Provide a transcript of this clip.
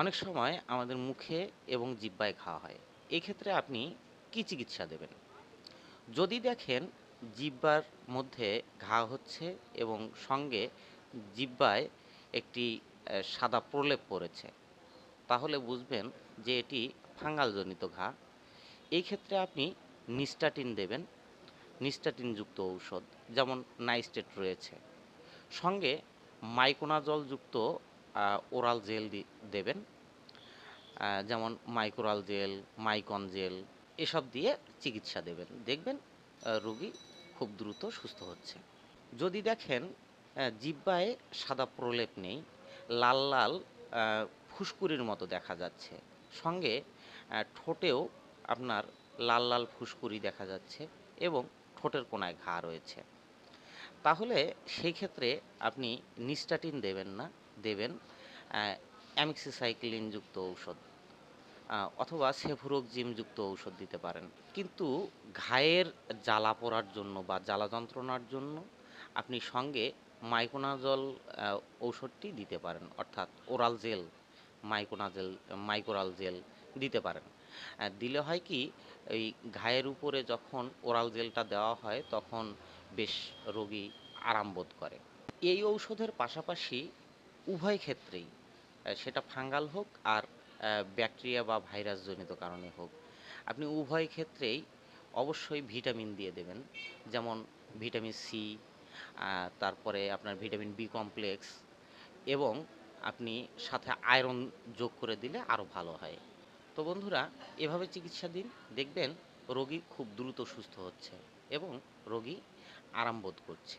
অনেক সময় আমাদের মুখে এবং জিব্বায় ঘা হয়। এই ক্ষেত্রে আপনি কি চিকিৎসা দেবেন? যদি দেখেন জিব্বার মধ্যে ঘা হচ্ছে এবং সঙ্গে জিহ্বায় একটি সাদা প্রলেপ পড়েছে, তাহলে বুঝবেন যে এটি ফাঙ্গালজনিত ঘা। এই ক্ষেত্রে আপনি নিস্টাটিন দেবেন, নিস্টাটিনযুক্ত ঔষধ, যেমন নাইস্টেট রয়েছে। সঙ্গে মাইকোনাজলযুক্ত ওরাল জেল দেবেন। যেমন মাইক্রোরাল জেল মাইকন জেল এসব দিয়ে চিকিৎসা দেবেন। দেখবেন রোগী খুব দ্রুত সুস্থ হচ্ছে। যদি দেখেন আহ, জিহ্বায় সাদা প্রলেপ নেই লাল লাল আহ, ফুসকুড়ির মতো দেখা যাচ্ছে। সঙ্গে ঠোঁটেও আপনার লাল লাল ফুসকুড়ি দেখা যাচ্ছে এবং ঠোঁটের কোনায় ঘা রয়েছে। তাহলে সেই ক্ষেত্রে আপনি নিস্টাটিন দেবেন না, দেবেন অ্যামিক্সিসাইক্লিনযুক্ত ঔষধ অথবা সেফুরোক্সিমযুক্ত ঔষধ দিতে পারেন। কিন্তু ঘায়ের জ্বালা পড়ার জন্য বা জ্বালা যন্ত্রণার জন্য আপনি সঙ্গে মাইকোনাজল ঔষধটি দিতে পারেন, অর্থাৎ oral gel, miconazole, Mycoral gel দিতে পারেন। দিলে হয় কি, এই ঘায়ের উপরে যখন ওরাল জেলটা দেওয়া হয়, তখন বেশ রোগী আরাম বোধ করে। এই ঔষধের পাশাপাশি উভয় ক্ষেত্রেই সেটা ফাঙ্গাল হোক আর ব্যাকটেরিয়া বা ভাইরাসজনিত কারণে হোক, আপনি উভয় ক্ষেত্রেই অবশ্যই ভিটামিন দিয়ে দেবেন। যেমন ভিটামিন সি তারপরে আপনার ভিটামিন বি কমপ্লেক্স এবং আপনি সাথে আয়রন যোগ করে দিলে আরও ভালো হয়। তো বন্ধুরা, এভাবে চিকিৎসা দিন দেখবেন রোগী খুব দ্রুত সুস্থ হচ্ছে এবং রোগী আরাম বোধ করছে।